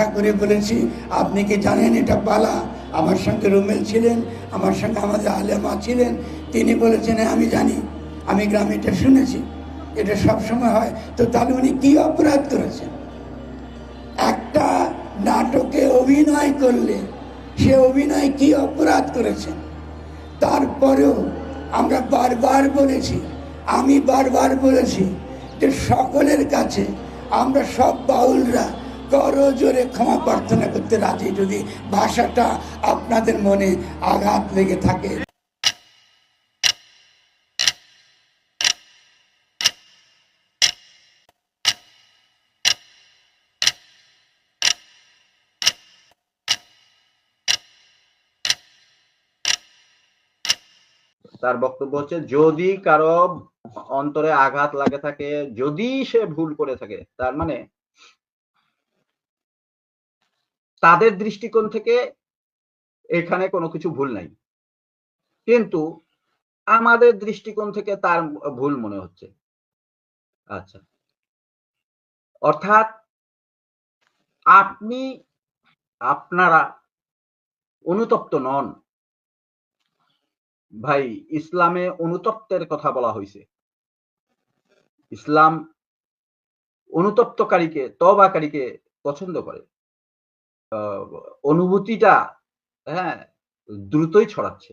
দেখা করে বলেছি আপনি কি জানেন এটা পালা? আমার সঙ্গে রুমেল ছিলেন আমার সঙ্গে আমাদের আলেমা ছিলেন তিনি বলেছেন "হ্যাঁ, আমি জানি আমি গ্রামে এটা শুনেছি এটা সবসময় হয়। তো তাহলে উনি কী অপরাধ করেছেন? একটা নাটকে অভিনয় করলে সে অভিনয় কি অপরাধ করেছেন তারপরেও আমরা বারবার বলেছি আমি বারবার বলেছি যে সকলের কাছে আমরা সব বাউলরা করো জোরে ক্ষমা প্রার্থনা করতে রাজি যদি ভাষাটা আপনাদের মনে আঘাত লেগে থাকে। তার বক্তব্য হচ্ছে, যদি কারও অন্তরে আঘাত লাগে থাকে, যদি সে ভুল করে থাকে, তার মানে তাদের দৃষ্টিকোণ থেকে এখানে কোনো কিছু ভুল নাই। কিন্তু আমাদের দৃষ্টিকোণ থেকে তার ভুল মনে হচ্ছে। আচ্ছা। অর্থাৎ আপনি আপনারা অনুতপ্ত নন। ভাই, ইসলামে অনুতপ্তের কথা বলা হয়েছে ইসলাম অনুতপ্তকারীকে তবাকারীকে পছন্দ করে। অনুভূতিটা হ্যাঁ দ্রুতই ছড়াচ্ছে।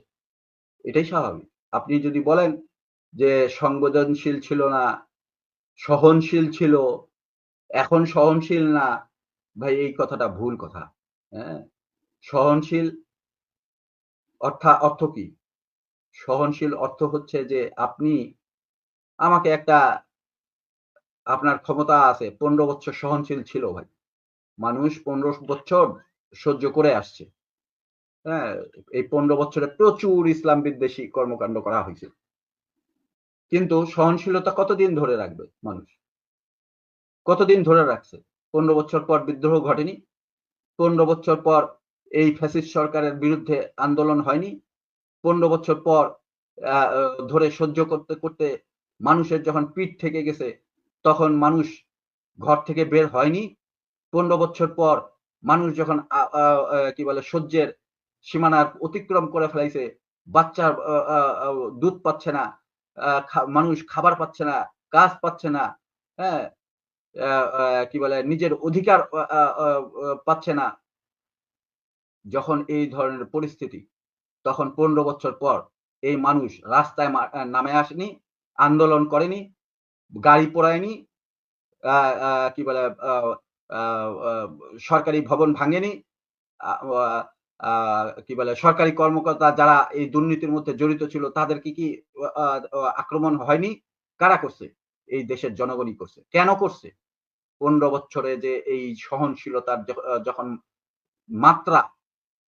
এটাই স্বাভাবিক। আপনি যদি বলেন যে সংবেদনশীল ছিল না, সহনশীল ছিল, এখন সহনশীল না, ভাই, এই কথাটা ভুল কথা হ্যাঁ? সহনশীল অর্থাৎ অর্থ কি? সহনশীল অর্থ হচ্ছে যে আপনি আমাকে একটা, আপনার ক্ষমতা আছে, পনেরো বছর সহনশীল ছিল ভাই। মানুষ পনেরো বছর সহ্য করে আসছে। হ্যাঁ এই পনেরো বছরে প্রচুর ইসলাম বিদ্বেষী কর্মকাণ্ড করা হয়েছে। কিন্তু সহনশীলতা কতদিন ধরে রাখবে মানুষ? কতদিন ধরে রাখছে? পনেরো বছর পর বিদ্রোহ ঘটেনি? পনেরো বছর পর এই ফ্যাসিস্ট সরকারের বিরুদ্ধে আন্দোলন হয়নি? পনেরো বছর পর ধরে সহ্য করতে করতে মানুষের যখন পিঠ থেকে গেছে, তখন মানুষ ঘর থেকে বের হয়নি? পনেরো বছর পর মানুষ যখন কি বলে, সহ্যের সীমানা অতিক্রম করে ফেলাইছে, বাচ্চার দুধ পাচ্ছে না মানুষ খাবার পাচ্ছে না, কাজ পাচ্ছে না হ্যাঁ কি বলে, নিজের অধিকার পাচ্ছে না। যখন এই ধরনের পরিস্থিতি, তখন পনেরো বছর পর এই মানুষ রাস্তায় নামে আসেনি, আন্দোলন করেনি, গাড়ি পোড়ায়নি কি বলে সরকারি ভবন ভাঙেনি। কি বলে, সরকারি কর্মকর্তা যারা এই দুর্নীতির মধ্যে জড়িত ছিল তাদের কি কি আক্রমণ হয়নি? কারা করছে? এই দেশের জনগণই করছে। কেন করছে? পনেরো বছরে যে এই সহনশীলতার যখন মাত্রা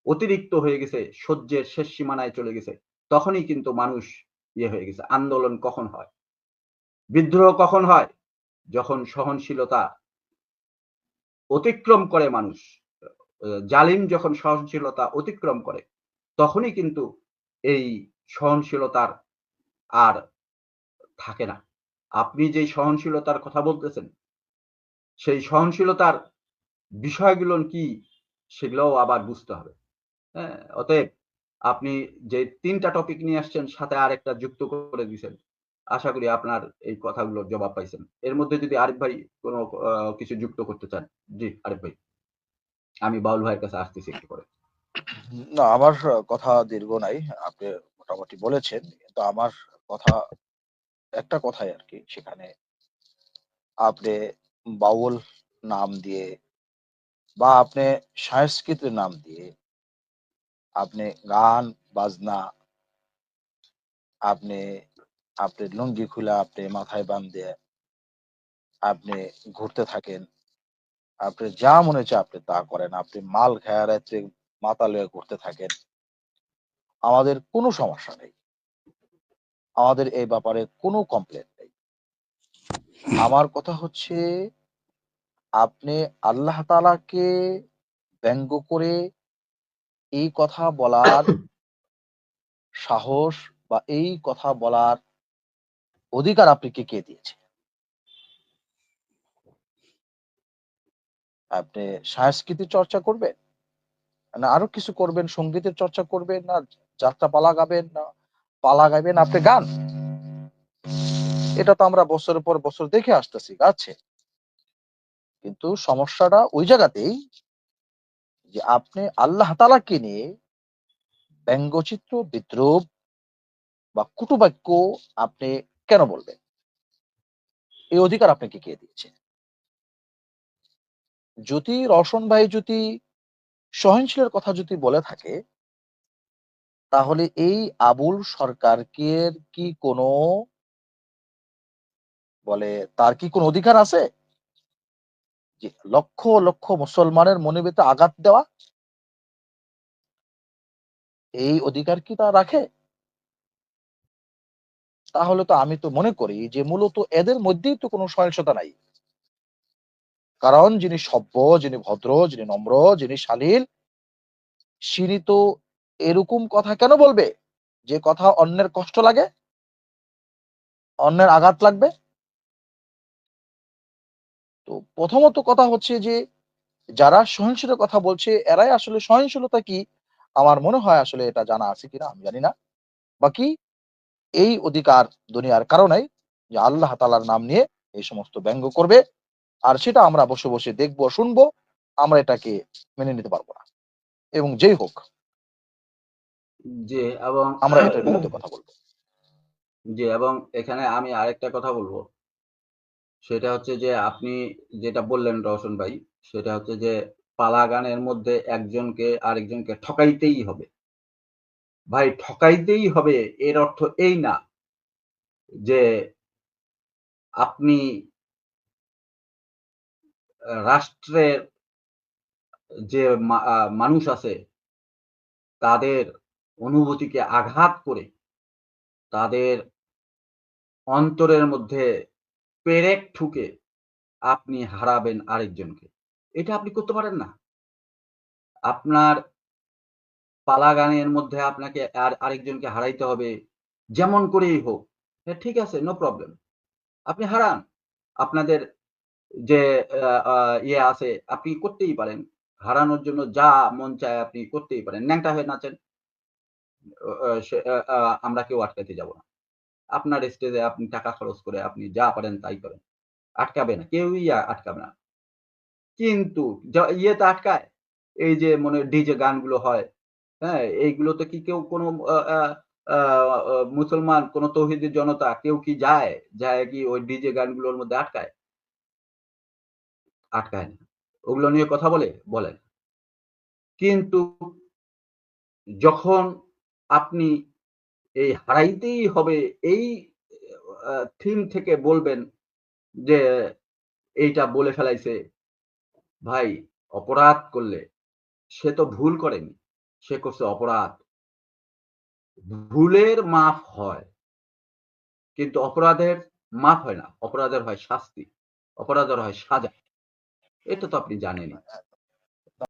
অতিরিক্ত হয়ে গেছে, সহ্যের শেষ সীমানায় চলে গেছে, তখনই কিন্তু মানুষ ইয়ে হয়ে গেছে। আন্দোলন কখন হয়? বিদ্রোহ কখন হয়? যখন সহনশীলতা অতিক্রম করে মানুষ। জালিম যখন সহনশীলতা অতিক্রম করে, তখনই কিন্তু এই সহনশীলতার আর থাকে না। আপনি যে সহনশীলতার কথা বলতেছেন, সেই সহনশীলতার বিষয়গুলো কি, সেগুলোও আবার বুঝতে হবে। হ্যাঁ অতএব আপনি যে তিনটা টপিক নিয়ে আসছেন, সাথে আরেকটা যুক্ত করে দিয়েছেন। আশা করি আপনার এই কথাগুলোর জবাব পাইছেন। এর মধ্যে যদি আরিফ ভাই কোনো কিছু যুক্ত করতে চান, জি আরিফ ভাই। আমি বাউল ভাইয়ের কাছে আসতেছি একটু করে না, আমার কথা দীর্ঘ নাই, আপনি মোটামুটি বলেছেন, কিন্তু আমার কথা, একটা কথাই আর কি, সেখানে আপনি বাউল নাম দিয়ে বা আপনি সংস্কৃতির নাম দিয়ে আপনি গান, বাজনা, আপনি আপনি লুঙ্গি খুলে আপনি মাথায় বান্ধে আপনি ঘুরতে থাকেন। আপনি যা মনে হচ্ছে আপনি তা করেন। আপনি মাল খেয়া রাত্রে মাথা ঘুরতে থাকেন। আমাদের কোনো সমস্যা নেই। আমাদের এই ব্যাপারে কোনো কমপ্লেন নেই। আমার কথা হচ্ছে, আপনি আল্লাহ তালাকে ব্যঙ্গ করে এই কথা বলার সাহস বা এই কথা বলার অধিকার আপনাকে কে দিয়েছে? আপনি সংস্কৃতির চর্চা করবেন? না, আরও কিছু করবেন? সঙ্গীতের চর্চা করবেন? না, যাত্রা পালা গাবেন না পালা গাইবেন আপনি গান? এটা তো আমরা বছরের পর বছর দেখে আসতেছি গাছে কিন্তু সমস্যাটা ওই জায়গাতেই যে আপনি আল্লাহ তালাকে নিয়ে ব্যঙ্গচিত্র বিদ্রুপ বা কুটুবাক্য আপনি কেন বলবেন এই অধিকার আপনাকে কে দিয়েছে? যদি রওশন ভাই যদি সহনশীলের কথা যদি বলে থাকে, তাহলে এই আবুল সরকারকে কি কোনো বলে তার কি কোনো অধিকার আছে? যে লক্ষ লক্ষ মুসলমানের মনে ভিতরে আঘাত দেওয়া? এই অধিকার কি তা রাখে? তাহলে তো আমি তো মনে করি যে মূলত এদের মধ্যেই তো কোনো সহিংসতা নাই। কারণ যিনি সভ্য, যিনি ভদ্র, যিনি নম্র, যিনি শালীল তিনি তো এরকম কথা কেন বলবে? যে কথা অন্যের কষ্ট লাগে? অন্যের আঘাত লাগবে? তো প্রথমত কথা হচ্ছে যে যারা সহিংসতার কথা বলছে, এরাই আসলে সহিংসতা কি? আমার মনে হয় আসলে এটা জানা আছে কিনা আমি জানি না। বাকি এই অধিকার দুনিয়ার কারণেই যে আল্লাহ তালার নাম নিয়ে এই সমস্ত ব্যঙ্গ করবে। আর সেটা আমরা বসে বসে দেখব শুনব আমরা এটাকে মেনে নিতে পারব না। এবং যেই হোক যে এবং আমরা এটার বিরুদ্ধে কথা বলব। যে এবং এখানে আমি আরেকটা কথা বলব। সেটা হচ্ছে যে আপনি যেটা বললেন রওশন ভাই সেটা হচ্ছে যে পালা গানের মধ্যে একজনকে আরেকজনকে ঠকাইতেই হবে। ভাই ঠকাইতেই হবে, এর অর্থ এই না যে আপনি রাষ্ট্রের যে মানুষ আছে, তাদের অনুভূতিকে আঘাত করে তাদের অন্তরের মধ্যে পেরেক ঠুকে আপনি হারাবেন আরেকজনকে। এটা আপনি করতে পারেন না। আপনার পালা গানের মধ্যে আপনাকে আর আরেকজনকে হারাইতে হবে, যেমন করেই হোক। হ্যাঁ ঠিক আছে নো প্রবলেম আপনি হারান। আপনাদের যে ইয়ে আছে, আপনি করতেই পারেন। হারানোর জন্য যা মন চায় আপনি করতেই পারেন। ন্যাংটা হয়ে নাচেন। আমরা কেউ আটকাতে যাব না। আপনার স্টেজে আপনি টাকা খরচ করে আপনি যা পারেন তাই করেন। আটকাবে না, কেউই আটকাবে না। কিন্তু য- ইয়েতে আটকায়। এই যে মনে ডিজে গানগুলো হয় হ্যাঁ এইগুলোতে কি কেউ কোনো মুসলমান, কোন তৌহিদের জনতা কেউ কি যায় যায় কি ওই ডিজে গানগুলোর মধ্যে আটকায়? আটকায় না। ওগুলো নিয়ে কথা বলে? বলেন কিন্তু যখন আপনি এই হারাইতেই হবে, এই থিম থেকে বলবেন যে এইটা বলে ফেলাইছে, ভাই, অপরাধ করলে সে তো ভুল করেনি। সে করছে অপরাধ। ভুলের মাফ হয়, কিন্তু অপরাধের মাফ হয় না। অপরাধের হয় শাস্তি, অপরাধের হয় সাজা। এটা তো আপনি জানেনই।